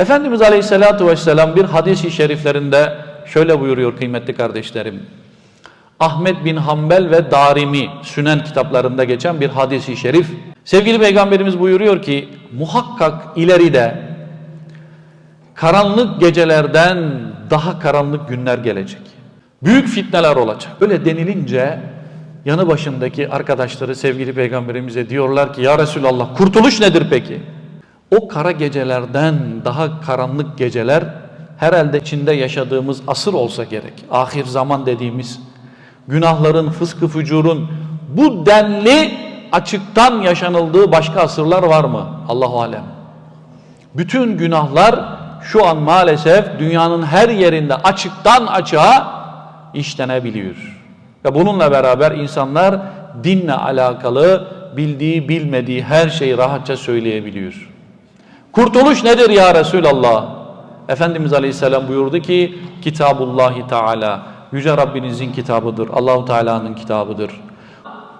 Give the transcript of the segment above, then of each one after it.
Efendimiz Aleyhisselatü Vesselam bir hadis-i şeriflerinde şöyle buyuruyor kıymetli kardeşlerim. Ahmet bin Hanbel ve Darimi Sünen kitaplarında geçen bir hadis-i şerif. Sevgili Peygamberimiz buyuruyor ki muhakkak ileride karanlık gecelerden daha karanlık günler gelecek. Büyük fitneler olacak. Öyle denilince yanı başındaki arkadaşları sevgili peygamberimize diyorlar ki ya Resulallah kurtuluş nedir peki? O kara gecelerden daha karanlık geceler herhalde içinde yaşadığımız asır olsa gerek. Ahir zaman dediğimiz günahların, fıskı fücurun bu denli açıktan yaşanıldığı başka asırlar var mı? Allahu alem. Bütün günahlar şu an maalesef dünyanın her yerinde açıktan açığa işlenebiliyor. Ve bununla beraber insanlar dinle alakalı bildiği bilmediği her şeyi rahatça söyleyebiliyor. Kurtuluş nedir ya Resulallah? Efendimiz Aleyhisselam buyurdu ki Kitabullahi Teala Yüce Rabbinizin kitabıdır. Allahu Teala'nın kitabıdır.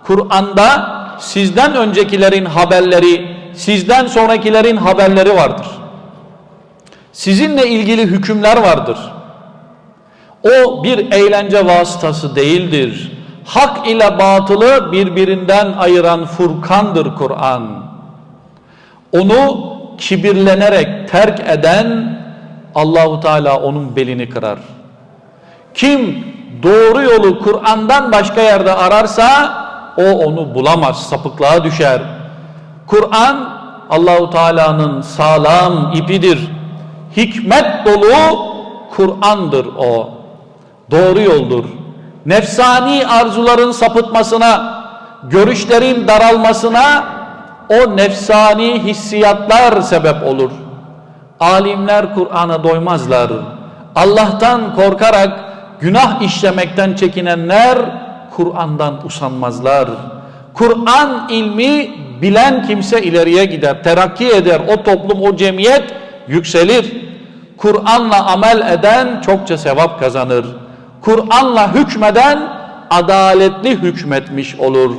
Kur'an'da sizden öncekilerin haberleri, sizden sonrakilerin haberleri vardır. Sizinle ilgili hükümler vardır. O bir eğlence vasıtası değildir. Hak ile batılı birbirinden ayıran furkandır Kur'an. Onu kibirlenerek terk eden Allahu Teala onun belini kırar. Kim doğru yolu Kur'an'dan başka yerde ararsa o onu bulamaz, sapıklığa düşer. Kur'an Allahu Teala'nın sağlam ipidir. Hikmet dolu Kur'an'dır o. Doğru yoldur. Nefsani arzuların sapıtmasına, görüşlerin daralmasına o nefsani hissiyatlar sebep olur. Alimler Kur'an'a doymazlar. Allah'tan korkarak günah işlemekten çekinenler Kur'an'dan usanmazlar. Kur'an ilmi bilen kimse ileriye gider, terakki eder. O toplum, o cemiyet yükselir. Kur'an'la amel eden çokça sevap kazanır. Kur'an'la hükmeden adaletli hükmetmiş olur.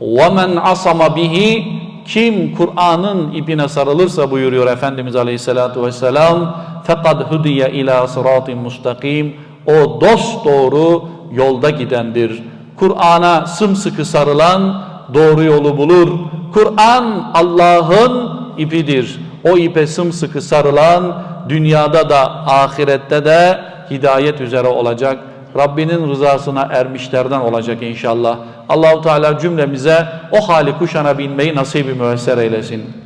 وَمَنْ عَصَمَ بِهِ Kim Kur'an'ın ipine sarılırsa buyuruyor Efendimiz Aleyhisselatü Vesselam فَقَدْ هُدِيَ ila sıratٍ mustakim O dost doğru yolda gidendir. Kur'an'a sımsıkı sarılan doğru yolu bulur. Kur'an Allah'ın ipidir. O ipe sımsıkı sarılan dünyada da ahirette de hidayet üzere olacak. Rabbinin rızasına ermişlerden olacak inşallah. Allahu Teala cümlemize o hali kuşanabilmeyi nasibi müesser eylesin.